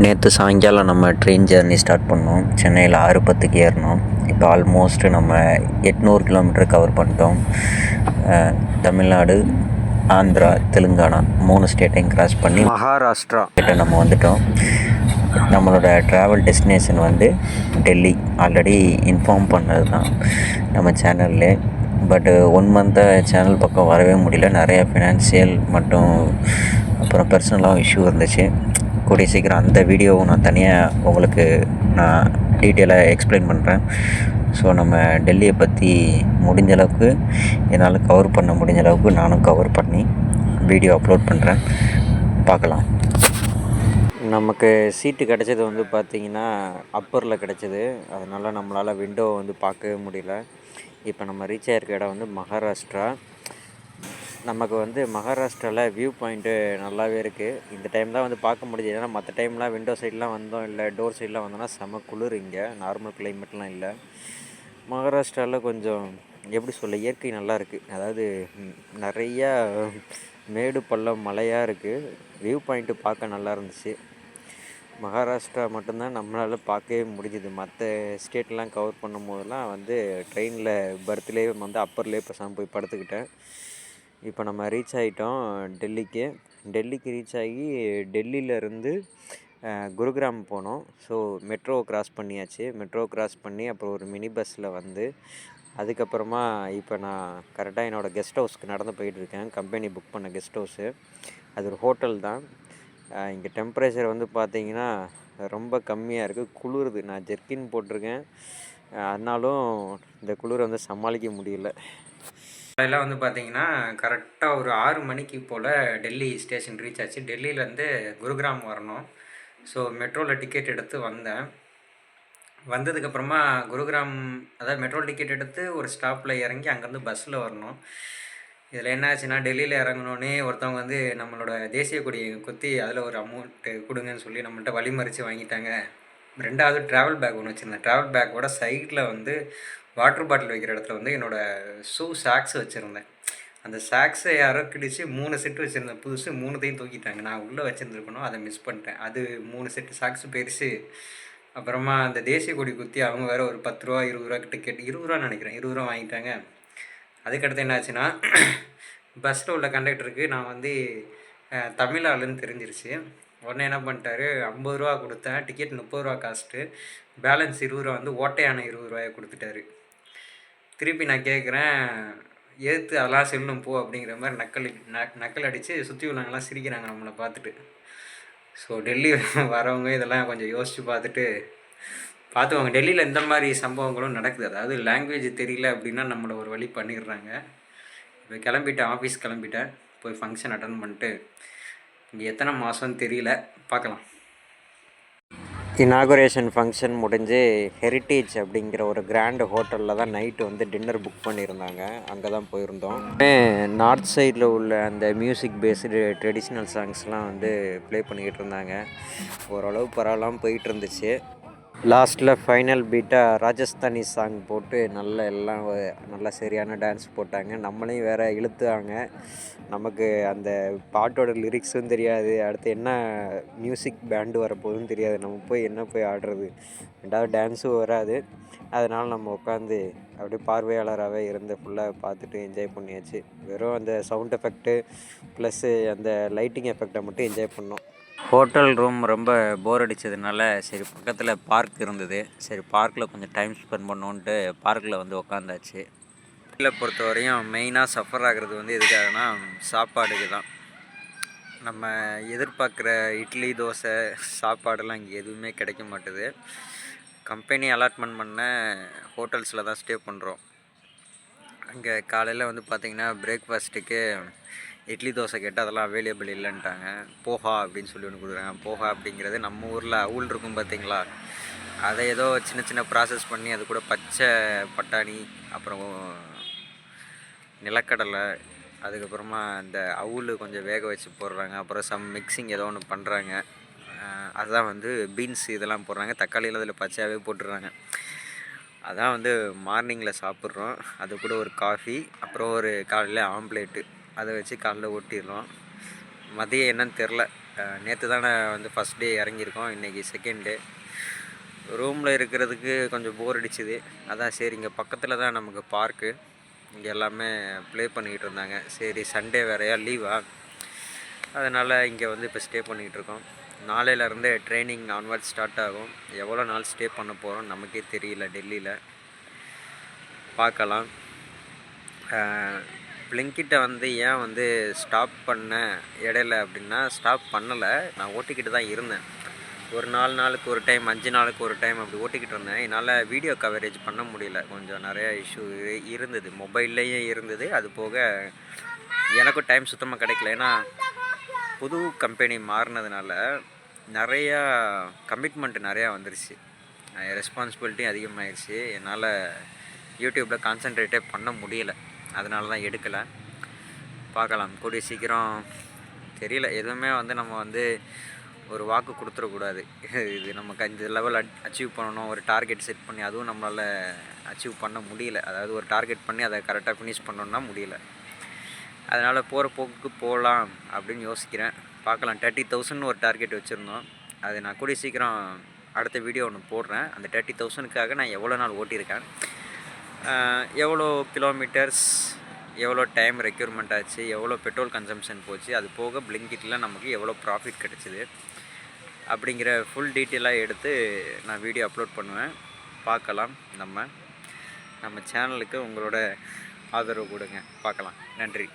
நேற்று சாயங்காலம் நம்ம ட்ரெயின் ஜேர்னி ஸ்டார்ட் பண்ணோம். சென்னையில் ஆறு பத்துக்கு ஏறினோம். இப்போ ஆல்மோஸ்ட் நம்ம எட்நூறு கிலோமீட்டர் கவர் பண்ணிட்டோம். தமிழ்நாடு ஆந்திரா தெலுங்கானா மூணு ஸ்டேட்டையும் கிராஸ் பண்ணி மகாராஷ்டிரா. கிட்ட நம்ம வந்துட்டோம். நம்மளோட ட்ராவல் டெஸ்டினேஷன் வந்து டெல்லி. ஆல்ரெடி இன்ஃபார்ம் பண்ணது தான் நம்ம சேனல்லே பட்டு ஒன் மந்த்தாக சேனல் பக்கம் வரவே முடியல. நிறைய ஃபினான்சியல் மற்றும் அப்புறம் பர்சனலாக இஷ்யூ இருந்துச்சு கூடிய சீக்கிரம் அந்த வீடியோவும் நான் தனியாக உங்களுக்கு நான் டீட்டெயிலாக எக்ஸ்பிளைன் பண்ணுறேன் ஸோ நம்ம டெல்லியை பற்றி முடிஞ்ச அளவுக்கு என்னால் கவர் பண்ண முடிஞ்ச அளவுக்கு நானும் கவர் பண்ணி வீடியோ அப்லோட் பண்ணுறேன் பார்க்கலாம். நமக்கு சீட்டு கிடச்சது வந்து பார்த்திங்கன்னா அப்பரில் கிடச்சிது. அதனால் நம்மளால் விண்டோ வந்து பார்க்கவே முடியல. இப்போ நம்ம ரீச் ஆகிருக்க இடம் வந்து மகாராஷ்டிரா. நமக்கு வந்து மகாராஷ்டிராவில் வியூ பாயிண்ட்டு நல்லாவே இருக்குது இந்த டைம் தான் வந்து பார்க்க முடியுது ஏன்னா மற்ற டைம்லாம் விண்டோ சைட்லாம் வந்தோம் இல்லை டோர் சைட்லாம் வந்தோம்னா செம குளிர் இங்கே. நார்மல் கிளைமேட்லாம் இல்லை. மகாராஷ்டிராவில் கொஞ்சம் எப்படி சொல்ல இயற்கை நல்லா இருக்குது அதாவது நிறையா மேடு பள்ளம் மலையாக இருக்குது வியூ பாயிண்ட்டு பார்க்க நல்லா இருந்துச்சு. மகாராஷ்டிரா மட்டும்தான் நம்மளால் பார்க்கவே முடிஞ்சுது. மற்ற ஸ்டேட்லாம் கவர் பண்ணும் போதெல்லாம் வந்து ட்ரெயினில் பர்த்லேயே வந்து அப்பர்லேயே பேசாமல் போய் படுத்துக்கிட்டேன். இப்போ நம்ம ரீச் ஆகிட்டோம் டெல்லிக்கு. டெல்லிக்கு ரீச் ஆகி டெல்லியிலேருந்து குருகிராம் போனோம். ஸோ மெட்ரோ கிராஸ் பண்ணியாச்சு. மெட்ரோ கிராஸ் பண்ணி அப்புறம் ஒரு மினி பஸ்ஸில் வந்து அதுக்கப்புறமா இப்போ நான் கரெக்டாக என்னோடய கெஸ்ட் ஹவுஸ்க்கு நடந்து போயிட்டுருக்கேன் கம்பெனி புக் பண்ண கெஸ்ட் ஹவுஸு அது ஒரு ஹோட்டல் தான். இங்கே டெம்பரேச்சர் வந்து பார்த்தீங்கன்னா ரொம்ப கம்மியாக இருக்குது குளிருது. நான் ஜெர்கின் போட்டிருக்கேன். அதனாலும் இந்த குளிரை வந்து சமாளிக்க முடியல. அதெல்லாம் வந்து பார்த்தீங்கன்னா கரெக்டாக ஒரு ஆறு மணிக்கு போல் டெல்லி ஸ்டேஷன் ரீச் ஆச்சு. டெல்லியிலேருந்து குருகிராம் வரணும். ஸோ மெட்ரோவில் டிக்கெட் எடுத்து வந்தேன். வந்ததுக்கப்புறமா குருகிராம் அதாவது மெட்ரோ டிக்கெட் எடுத்து ஒரு ஸ்டாப்பில் இறங்கி அங்கேருந்து பஸ்ஸில் வரணும். இதில் என்ன ஆச்சுன்னா டெல்லியில் இறங்கினோடனே ஒருத்தவங்க வந்து நம்மளோட தேசிய கொடியை குத்தி அதில் ஒரு அமௌண்ட்டு கொடுங்கன்னு சொல்லி நம்மள்கிட்ட வழிமறித்து வாங்கிட்டாங்க. ரெண்டாவது ட்ராவல் பேக் ஒன்று வச்சுருந்தேன். ட்ராவல் பேக்கோட சைடில் வந்து வாட்டர் பாட்டில் வைக்கிற இடத்துல வந்து என்னோடய ஷூ சாக்ஸ் வச்சுருந்தேன். அந்த சாக்ஸை யாரோ கிழிச்சு மூணு செட்டு வச்சுருந்தேன். புதுசு மூணுத்தையும் தூக்கிட்டாங்க. நான் உள்ளே வச்சுருந்துருக்கணும். அதை மிஸ் பண்ணிட்டேன். அது மூணு செட்டு சாக்ஸ் பெருசு. அப்புறமா அந்த தேசிய கொடி குத்தி அவங்க வேறு ஒரு பத்து ரூபா இருபது ரூபா கிட்ட கேட்டு இருபது ரூபா நினைக்கிறேன். இருபது ரூபா வாங்கிட்டாங்க. அதுக்கடுத்து என்ன ஆச்சுன்னா பஸ்ஸில் உள்ள கண்டக்டருக்கு நான் வந்து தமிழ் ஆளுன்னு தெரிஞ்சிருச்சு. உடனே என்ன பண்ணிட்டாரு ஐம்பது ரூபா கொடுத்தேன் டிக்கெட் முப்பது ரூபா காஸ்ட்டு பேலன்ஸ் இருபது ரூபா வந்து ஓட்டையான இருபது ரூபாயை கொடுத்துட்டாரு. திருப்பி நான் கேட்குறேன் ஏற்று அதெல்லாம் செல்லும் போ அப்படிங்கிற மாதிரி நக்கல் நக்கல் அடித்து சுற்றி உள்ளவங்கலாம் சிரிக்கிறாங்க நம்மளை பார்த்துட்டு. ஸோ டெல்லி வரவங்க இதெல்லாம் கொஞ்சம் யோசித்து பார்த்துட்டு பார்த்துக்கோங்க டெல்லியில் இந்த மாதிரி சம்பவங்களும் நடக்குது. அதாவது லாங்குவேஜ் தெரியல அப்படின்னா நம்மளை ஒரு வழி பண்ணிடுறாங்க. இப்போ கிளம்பிட்டேன் ஆஃபீஸ் கிளம்பிட்டேன் போய் ஃபங்க்ஷன் அட்டன் பண்ணிட்டு இங்கே எத்தனை மாதம்னு தெரியல. பார்க்கலாம். இனாகுரேஷன் ஃபங்க்ஷன் முடிஞ்சு ஹெரிட்டேஜ் அப்படிங்கிற ஒரு கிராண்ட் ஹோட்டலில் தான் நைட்டு வந்து டின்னர் புக் பண்ணியிருந்தாங்க. அங்கே தான் போயிருந்தோம் நார்த் சைடில் உள்ள அந்த மியூசிக் பேஸ்டு ட்ரெடிஷ்னல் சாங்ஸ்லாம் வந்து ப்ளே பண்ணிக்கிட்டு இருந்தாங்க. ஓரளவு பரவாயில்லாமல் போயிட்டு இருந்துச்சு. லாஸ்ட்டில் ஃபைனல் பீட்டாக ராஜஸ்தானி சாங் போட்டு நல்ல எல்லாம் நல்லா சரியான டான்ஸ் போட்டாங்க. நம்மளையும் வேறு இழுத்துவாங்க. நமக்கு அந்த பாட்டோட லிரிக்ஸும் தெரியாது. அடுத்து என்ன மியூசிக் பேண்டு வரப்போகுதுன்னு தெரியாது. நம்ம போய் என்ன போய் ஆடுறது? ரெண்டாவது டான்ஸும் வராது. அதனால் நம்ம உட்காந்து அப்படியே பார்வையாளராகவே இருந்து ஃபுல்லாக பார்த்துட்டு என்ஜாய் பண்ணியாச்சு. வெறும் அந்த சவுண்ட் எஃபெக்ட்டு ப்ளஸ்ஸு அந்த லைட்டிங் எஃபெக்டை மட்டும் என்ஜாய் பண்ணோம். ஹோட்டல் ரூம் ரொம்ப போர் அடித்ததுனால சரி பக்கத்தில் பார்க் இருந்தது. சரி பார்க்கில் கொஞ்சம் டைம் ஸ்பெண்ட் பண்ணோன்ட்டு பார்க்கில் வந்து உக்காந்தாச்சு வீட்டில் பொறுத்த வரையும் மெயினாக சஃபர் ஆகிறது வந்து எதுக்காகனா சாப்பாடுக்கு தான். நம்ம எதிர்பார்க்குற இட்லி தோசை சாப்பாடெல்லாம் இங்கே எதுவுமே கிடைக்க மாட்டுது. கம்பெனி அலாட்மெண்ட் பண்ண ஹோட்டல்ஸில் தான் ஸ்டே பண்ணுறோம். அங்கே காலையில் வந்து பார்த்திங்கன்னா பிரேக்ஃபாஸ்ட்டுக்கு இட்லி தோசை கேட்டால் அதெல்லாம் அவைலபிள் இல்லைன்ட்டாங்க. போஹா அப்படின்னு சொல்லி ஒன்று கொடுக்குறாங்க. போஹா அப்படிங்கிறது நம்ம ஊரில் அவுள் இருக்கும் பார்த்தீங்களா? அதை ஏதோ சின்ன சின்ன ப்ராசஸ் பண்ணி அது கூட பச்சை பட்டாணி அப்புறம் நிலக்கடலை அதுக்கப்புறமா இந்த அவுல் கொஞ்சம் வேக வச்சு போடுறாங்க. அப்புறம் சம் மிக்சிங் ஏதோ ஒன்று பண்ணுறாங்க அதுதான் வந்து பீன்ஸ் இதெல்லாம் போடுறாங்க. தக்காளியில் அதில் பச்சையாகவே போட்டுடுறாங்க. அதான் வந்து மார்னிங்கில் சாப்பிட்றோம். அது கூட ஒரு காஃபி அப்புறம் ஒரு காலையில் ஆம்லேட்டு அதை வச்சு காலைல ஓட்டிடுறோம். மதியம் என்னன்னு தெரில. நேற்று தானே வந்து ஃபஸ்ட் டே இறங்கியிருக்கோம். இன்றைக்கி செகண்ட் டே ரூமில் இருக்கிறதுக்கு கொஞ்சம் போர் அடிச்சுது. அதான் சரி இங்கே பக்கத்தில் தான் நமக்கு பார்க்கு இங்கே எல்லாமே ப்ளே பண்ணிக்கிட்டு இருந்தாங்க. சரி சண்டே வேறையா லீவா அதனால் இங்கே வந்து இப்போ ஸ்டே பண்ணிக்கிட்டு இருக்கோம். நாளையிலேருந்து ட்ரைனிங் ஆன்வர்ட் ஸ்டார்ட் ஆகும். எவ்வளோ நாள் ஸ்டே பண்ண போகிறோம் நமக்கே தெரியல டெல்லியில். பார்க்கலாம். பிளிங்கிட்ட வந்து ஏன் வந்து ஸ்டாப் பண்ண இடையில அப்படின்னா ஸ்டாப் பண்ணலை. நான் ஓட்டிக்கிட்டு தான் இருந்தேன். ஒரு நாலு நாளுக்கு ஒரு டைம் அஞ்சு நாளுக்கு ஒரு டைம் அப்படி ஓட்டிக்கிட்டு இருந்தேன். என்னால் வீடியோ கவரேஜ் பண்ண முடியல. கொஞ்சம் நிறையா இஷ்யூ இருந்தது. மொபைல்லையும் இருந்தது. அது போக எனக்கும் டைம் சுத்தமாக கிடைக்கல. ஏன்னா புது கம்பெனி மாறினதுனால நிறையா கமிட்மெண்ட் நிறையா வந்துருச்சு. ரெஸ்பான்சிபிலிட்டியும் அதிகமாகிடுச்சு என்னால் யூடியூப்பில் கான்சென்ட்ரேட்டே பண்ண முடியல. அதனால தான் எடுக்கலை. பார்க்கலாம். கூடிய சீக்கிரம் தெரியல. எதுவுமே வந்து நம்ம வந்து ஒரு வாக்கு கொடுத்துடக்கூடாது. இது நமக்கு இந்த லெவல் அச்சீவ் பண்ணணும். ஒரு டார்கெட் செட் பண்ணி அதுவும் நம்மளால் அச்சீவ் பண்ண முடியல. அதாவது ஒரு டார்கெட் பண்ணி அதை கரெக்டாக ஃபினிஷ் பண்ணணுன்னா முடியல. அதனால் போகிற போக்குக்கு போகலாம் அப்படின்னு யோசிக்கிறேன். பார்க்கலாம். தேர்ட்டி தௌசண்ட் ஒரு டார்கெட் வச்சுருந்தோம். அது நான் கூடிய சீக்கிரம் அடுத்த வீடியோ ஒன்று போடுறேன். அந்த தேர்ட்டி தௌசண்ட்க்காக நான் எவ்வளோ நாள் ஓட்டியிருக்கேன்? எவ்வளோ கிலோமீட்டர்ஸ் எவ்வளோ டைம் ரெக்யூர்மெண்ட் ஆச்சு எவ்வளோ பெட்ரோல் கன்சம்ஷன் போச்சு அது போக பிளிங்கிட்டில் நமக்கு எவ்வளோ ப்ராஃபிட் கிடச்சிது அப்படிங்கிற ஃபுல் டீட்டெயிலாக எடுத்து நான் வீடியோ அப்லோட் பண்ணுவேன். பார்க்கலாம். நம்ம நம்ம சேனலுக்கு உங்களோட ஆதரவு கொடுங்க. பார்க்கலாம். நன்றி.